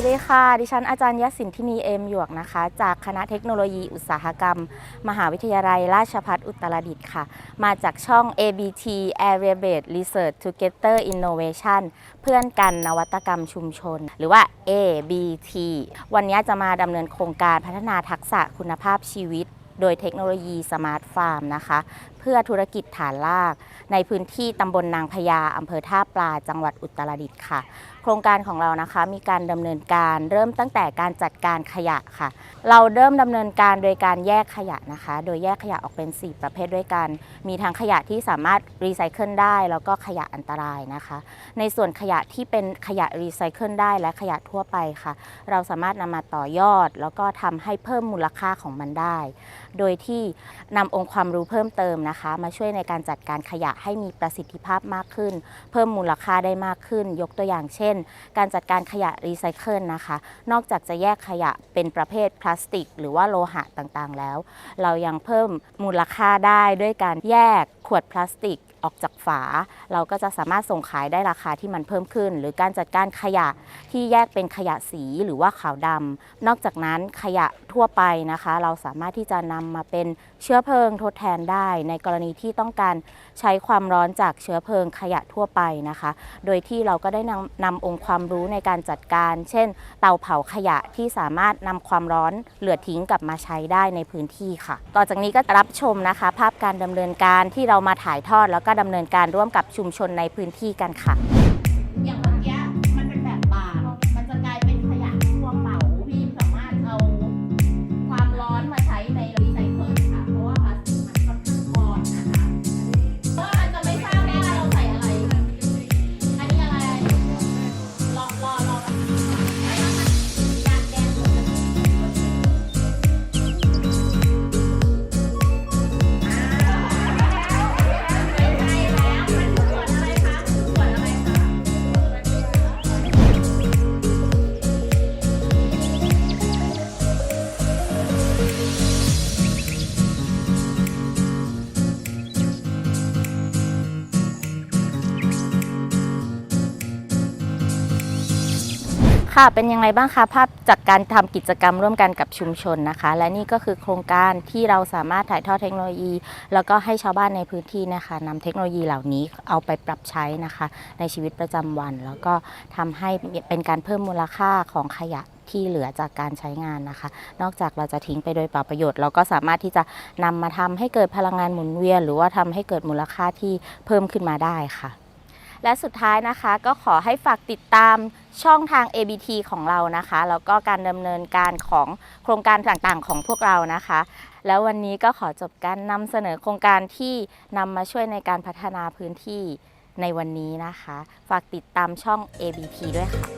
สดีค่ะ ดิฉันอาจารย์ยศินทินีเอมหยวกนะคะ จากคณะเทคโนโลยีอุตสาหกรรม มหาวิทยาลัยราชภัฏอุตรดิตถ์ค่ะ มาจากช่อง ABT Area Based Research Together Innovation เพื่อนกันนวัตกรรมชุมชน หรือว่า ABT วันนี้จะมาดำเนินโครงการพัฒนาทักษะคุณภาพชีวิต โดยเทคโนโลยีสมาร์ทฟาร์มนะคะเพื่อธุรกิจฐานราก ในพื้นที่ตำบลนางพญาอำเภอท่าปลาจังหวัดอุตรดิตถ์ค่ะ โครงการของเรานะคะมีการดำเนินการเริ่มตั้งแต่การจัดการขยะค่ะ เราเริ่มดำเนินการโดยการแยกขยะนะคะ โดยแยกขยะออกเป็น 4 ประเภทด้วยกัน มีทั้งขยะที่สามารถรีไซเคิลได้ แล้วก็ขยะอันตรายนะคะ ในส่วนขยะที่เป็นขยะรีไซเคิลได้และขยะทั่วไปค่ะ เราสามารถนำมาต่อยอด แล้วก็ทำให้เพิ่มมูลค่าของมันได้ โดยที่นำองค์ความรู้เพิ่มเติมนะคะ มาช่วยในการจัดการขยะให้มีประสิทธิภาพมากขึ้น เพิ่มมูลค่าได้มากขึ้น ยกตัวอย่างเช่น การจัดการขยะรีไซเคิลนะคะ นอกจากจะแยกขยะเป็นประเภทพลาสติก หรือว่าโลหะต่างๆ แล้ว เรายังเพิ่มมูลค่าได้ด้วยการแยก ขวดพลาสติกออกจากฝา เราก็จะสามารถส่งขายได้ราคาที่มันเพิ่มขึ้น หรือการจัดการขยะที่แยกเป็นขยะสีหรือว่าขาวดำนอกจากนั้นขยะทั่วไปนะคะ เราสามารถที่จะนำมาเป็นเชื้อเพลิงทดแทนได้ ในกรณีที่ต้องการใช้ความร้อนจากเชื้อเพลิงขยะทั่วไปนะคะ โดยที่เราก็ได้นำนำองค์ความรู้ในการจัดการ เช่น เตาเผาขยะที่สามารถนำความร้อนเหลือทิ้งกลับมาใช้ได้ในพื้นที่ค่ะ ต่อจากนี้ก็รับชมนะคะ ภาพการดำเนินการที่เรามาถ่ายทอดแล้วก็ดำเนินการร่วมกับชุมชนในพื้นที่กันค่ะ ค่ะเป็นยังไงบ้างคะภาพจากการทำกิจกรรมร่วมกันกับชุมชนนะคะ และนี่ก็คือโครงการที่เราสามารถถ่ายทอดเทคโนโลยี แล้วก็ให้ชาวบ้านในพื้นที่นะคะนำเทคโนโลยีเหล่านี้เอาไปปรับใช้นะคะ ในชีวิตประจำวัน แล้วก็ทำให้เป็นการเพิ่มมูลค่าของขยะที่เหลือจากการใช้งานนะคะ นอกจากเราจะทิ้งไปโดยเปล่าประโยชน์ เราก็สามารถที่จะนำมาทำให้เกิดพลังงานหมุนเวียน หรือว่าทำให้เกิดมูลค่าที่เพิ่มขึ้นมาได้ค่ะ และสุดท้ายนะคะก็ขอให้ฝากติดตามช่องทาง ABT ของเรานะคะ แล้วก็การดำเนินการของโครงการต่างๆ ของพวกเรานะคะ แล้ววันนี้ก็ขอจบการนำเสนอโครงการที่นำมาช่วยในการพัฒนาพื้นที่ในวันนี้นะคะ ฝากติดตามช่อง ABT ด้วยค่ะ